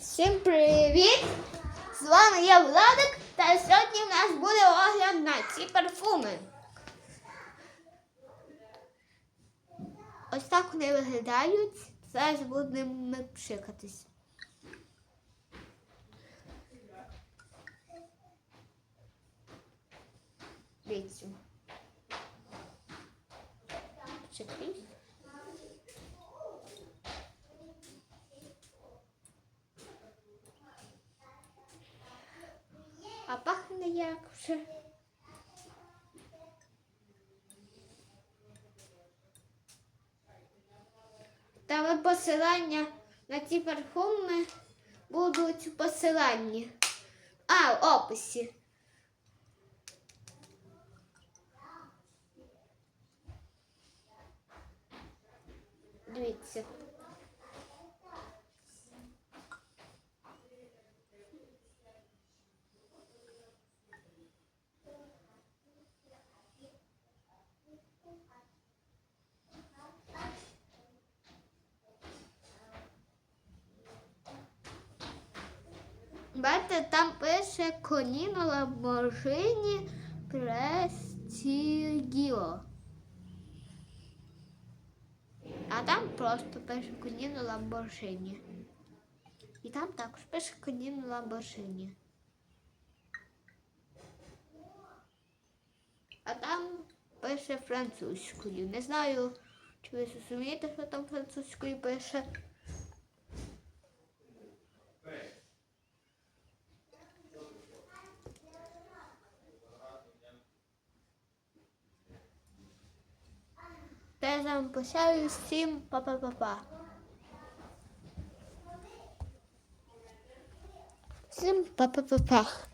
Всім привіт! З вами я Владик, та сьогодні в нас буде огляд на ці парфуми. Ось так вони виглядають. Зараз будемо пшикатись. Дивіться. Пшикаюсь. А пахне як вже. Та от посилання на ці парфуми будуть в посиланні. А, в описі. Дивіться. Бачите, там пише Коніно Ламборджині Престігіо. А там просто пише Коніно Ламборджині. І там також пише Коніно Ламборджині. А там пише французькою. Не знаю, чи ви зрозумієте, що там французькою пише. Та я з вами прощаюсь. Всім па-па-па-па. Всім па-па-па-па.